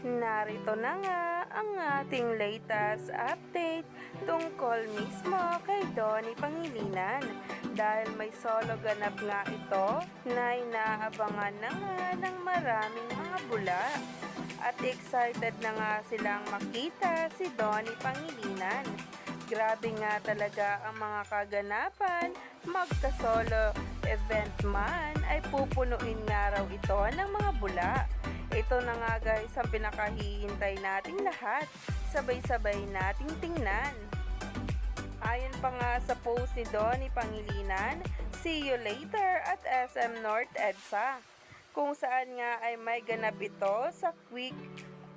Narito na nga ang ating latest update tungkol mismo kay Donnie Pangilinan dahil may solo ganap nga ito na inaabangan na nga ng maraming mga bula at excited na nga silang makita si Donnie Pangilinan. Grabe nga talaga ang mga kaganapan, magka-solo event man ay pupunuin nga raw ito ng mga bula. Ito na nga guys ang pinakahihintay nating lahat. Sabay-sabay nating tingnan. Ayon pa nga sa post ni Donnie Pangilinan, see you later at SM North EDSA. Kung saan nga ay may ganap ito sa Quick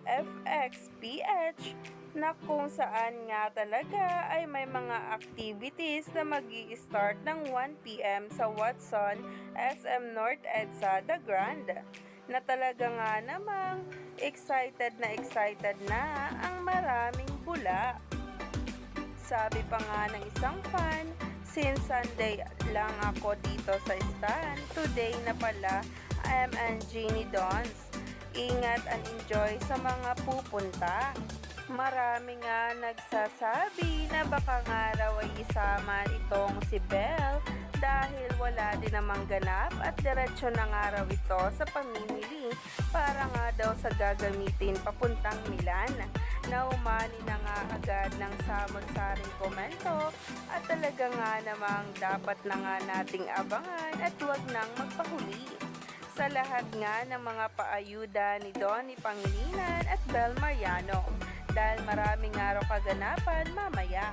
FX PH na kung saan nga talaga ay may mga activities na mag start ng 1pm sa Watson SM North EDSA The Grand na talaga nga namang excited na excited na ang maraming bula. Sabi pa nga ng isang fan, since Sunday lang ako dito sa stand, today na pala I am and Jeannie Dons. Ingat and enjoy sa mga pupunta. Marami nga nagsasabi na baka nga raw ay isama itong si Belle dahil wala din namang ganap at diretsyo na nga raw ito sa pamimili para nga daw sa gagamitin papuntang Milan. Naumani na nga agad ng samot-saring komento at talaga nga namang dapat na nga nating abangan at huwag nang magpahuli sa lahat nga ng mga paayuda ni Donnie Pangilinan at Bel Mariano dahil maraming araw kaganapan mamaya.